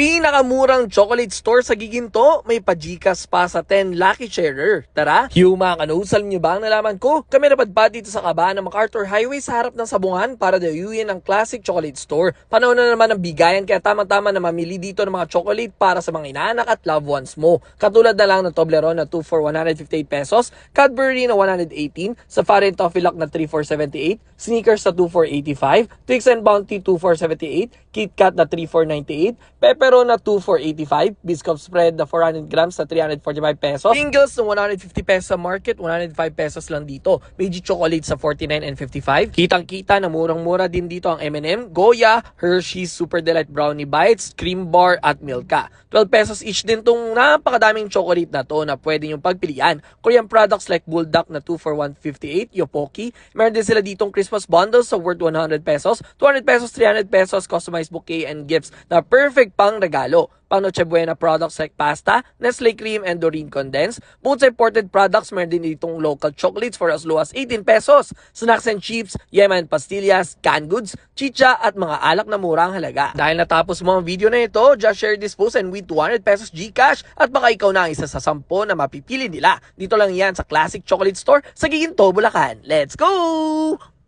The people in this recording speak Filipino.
Pinakamurang chocolate store sa Giginto, may pajikas pa sa 10 lucky sharer. Tara, kanoos, alam niyo ba ang nalaman ko? Kami napadpad dito sa kabaan ng MacArthur Highway sa harap ng sabungan para dayuin ang classic chocolate store. Panahon na naman ng bigayan kaya tama-tama na mamili dito ng mga chocolate para sa mga inaanak at loved ones mo. Katulad na lang ng Toblerone na 2 for 158 pesos, Cadbury na 118, Safari and Toffee Lock na 3 for 78, Sneakers na 2 for 85, Twix and Bounty 2 for 78, Kit Kat na 3 for 98, Pepero na 2 for 85, Biscuit Spread na 400 grams na 345 pesos, Pringles na 150 pesos sa market, 105 pesos lang dito, Meiji Chocolate sa 49 and 55, kitang-kita na murang-mura din dito ang M&M, Goya, Hershey's Super Delight Brownie Bites, Cream Bar at Milka. 12 pesos each din tong napakadaming chocolate na to na pwede yung pagpilian. Korean products like Bulldog na 2 for 158, Yopoki. Meron din sila ditong Christmas bundles sa worth 100 pesos, 200 pesos, 300 pesos, customized bouquet and gifts na perfect pang regalo pang Noche Buena products like pasta, Nestle Cream, and Doreen Condensed. Bukod imported products, meron din ditong local chocolates for as low as 18 pesos. Snacks and chips, Yemen pastillas, canned goods, chicha, at mga alak na murang halaga. Dahil natapos mo ang video na ito, just share this post and with 200 pesos Gcash at baka ikaw na ang isa sa 10 na mapipili nila. Dito lang yan sa Classic Chocolate Store sa Giginto, Bulacan. Let's go!